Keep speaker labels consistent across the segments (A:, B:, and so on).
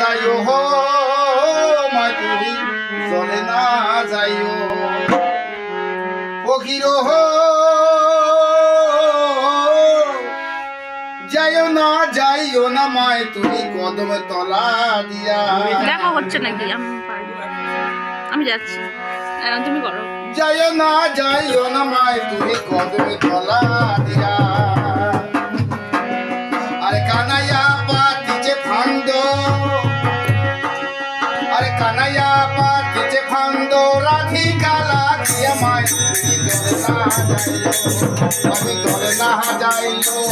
A: যাইও হো মাই তুমি চলে না যাইও। ফকির হো যাইও না যাইও না মায় তুমি কদম তলা দিয়া।
B: দেখা হচ্ছে নাকি? আমি আমি যাচ্ছি। তুমি করো
A: যাইও না যাইও না মায় তুমি কদম তলা দিয়া। আরে কানাইয়া আমি চলে না আমি চলে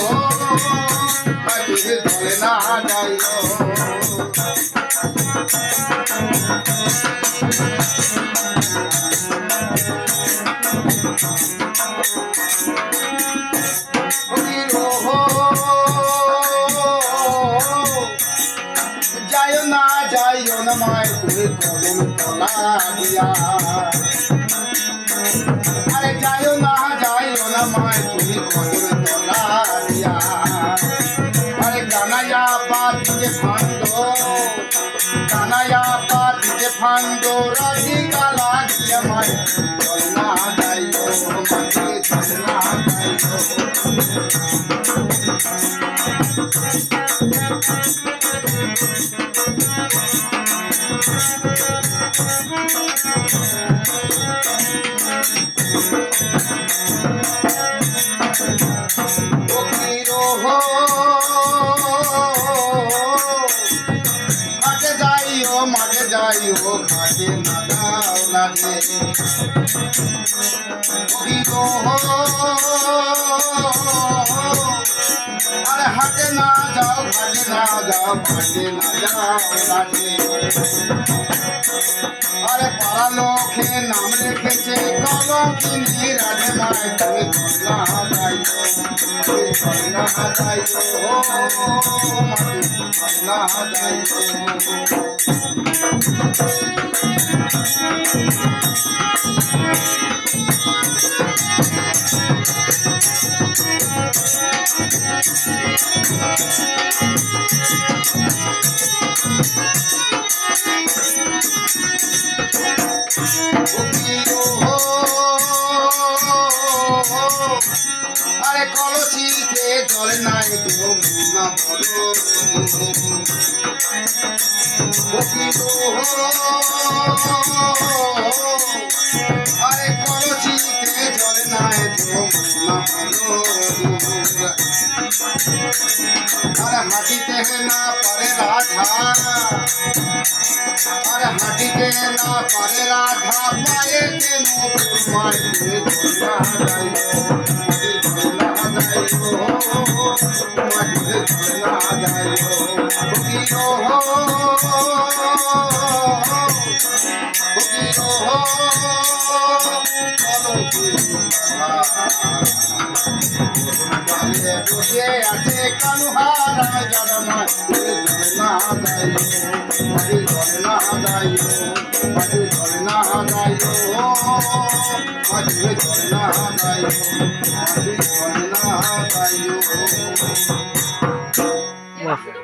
A: না যাইও যাইও না যাইও না মায় তুমি কদম তলা দিয়া আরে যাইও না ফান্দ রাধিকা লাগিয়া মায় চল না যাইও মাকে চল না মাঠে যাইও ঘাটে না দাও লাগে আরে হাটে না যাও, ঘাটে না যাও, ঘাটে না যাও লাগে। আরে পাড়া লোকে নাম রেখেছে কলঙ্কিনী রাধে মায়, তুমি কন্যা যাই তুমি কন্যা যাই ও কন্যা আরে কলসিতে জল নাই তুমি না বলো আরে কলসিতে জল নাই তুমি না বলো আরে হাঁটিতে না পারে রাধা আরে হাঁটিতে না পারে রাধা পায়ে কেন মায় বসে আছে কানুহারা জনমায় ঝোলা যাইও মাটি ঝোলা যাইও মাটি ঝোলা যাইও মাটি ঝোলা যাইও মাটি ঝোলা যাইও